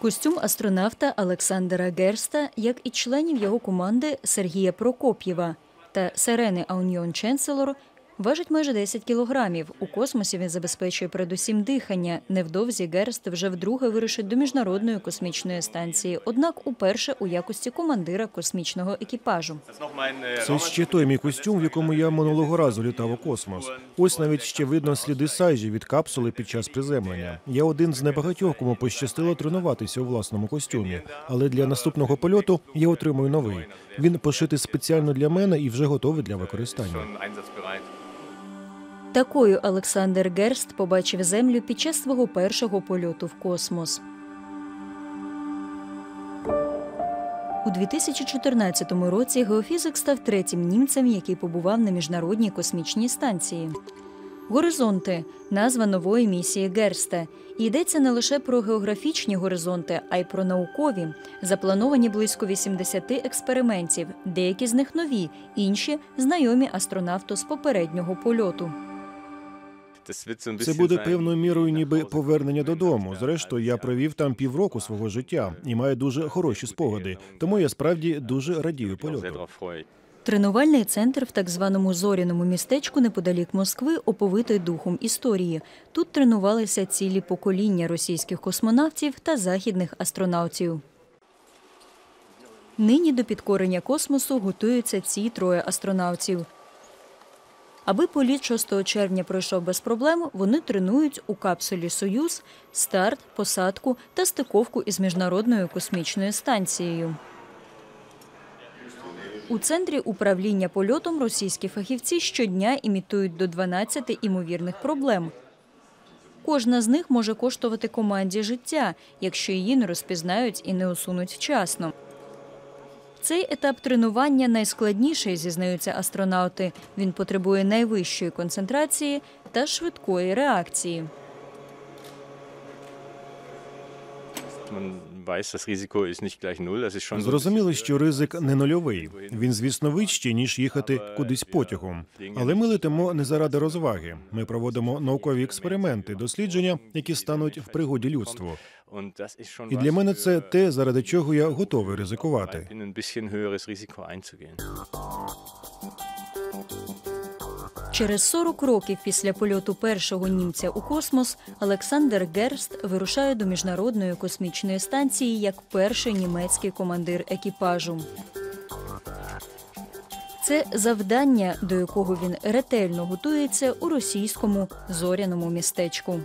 Костюм астронавта Олександра Герста, як і членів його команди Сергія Прокоп'єва та Сирени Ауньйон Ченселор, важить майже 10 кілограмів. У космосі він забезпечує передусім дихання. Невдовзі Герст вже вдруге вирушить до міжнародної космічної станції, однак уперше у якості командира космічного екіпажу. Це ще той мій костюм, в якому я минулого разу літав у космос. Ось навіть ще видно сліди сайжі від капсули під час приземлення. Я один з небагатьох, кому пощастило тренуватися у власному костюмі. Але для наступного польоту я отримую новий. Він пошитий спеціально для мене і вже готовий для використання. Такою Олександр Герст побачив землю під час свого першого польоту в космос. У 2014 році геофізик став третім німцем, який побував на міжнародній космічній станції. Горизонти назва нової місії Герста. Йдеться не лише про географічні горизонти, а й про наукові. Заплановані близько 80 експериментів. Деякі з них нові, інші знайомі астронавту з попереднього польоту. Це буде певною мірою, ніби повернення додому. Зрештою, я провів там півроку свого життя і маю дуже хороші спогади. Тому я справді дуже радію польоту. Тренувальний центр в так званому зоряному містечку неподалік Москви оповитий духом історії. Тут тренувалися цілі покоління російських космонавтів та західних астронавтів. Нині до підкорення космосу готуються ці троє астронавтів. Аби політ 6 червня пройшов без проблем, вони тренують у капсулі Союз старт, посадку та стиковку із міжнародною космічною станцією. У центрі управління польотом російські фахівці щодня імітують до 12 імовірних проблем. Кожна з них може коштувати команді життя, якщо її не розпізнають і не усунуть вчасно. Цей етап тренування найскладніший, зізнаються астронавти. Він потребує найвищої концентрації та швидкої реакції. Зрозуміло, що ризик не нульовий. Він, звісно, вищий, ніж їхати кудись потягом. Але ми летимо не заради розваги. Ми проводимо наукові експерименти, дослідження, які стануть в пригоді людству. І для мене це те, заради чого я готовий ризикувати. Через 40 років після польоту першого німця у космос Олександр Герст вирушає до міжнародної космічної станції як перший німецький командир екіпажу. Це завдання, до якого він ретельно готується у російському зоряному містечку.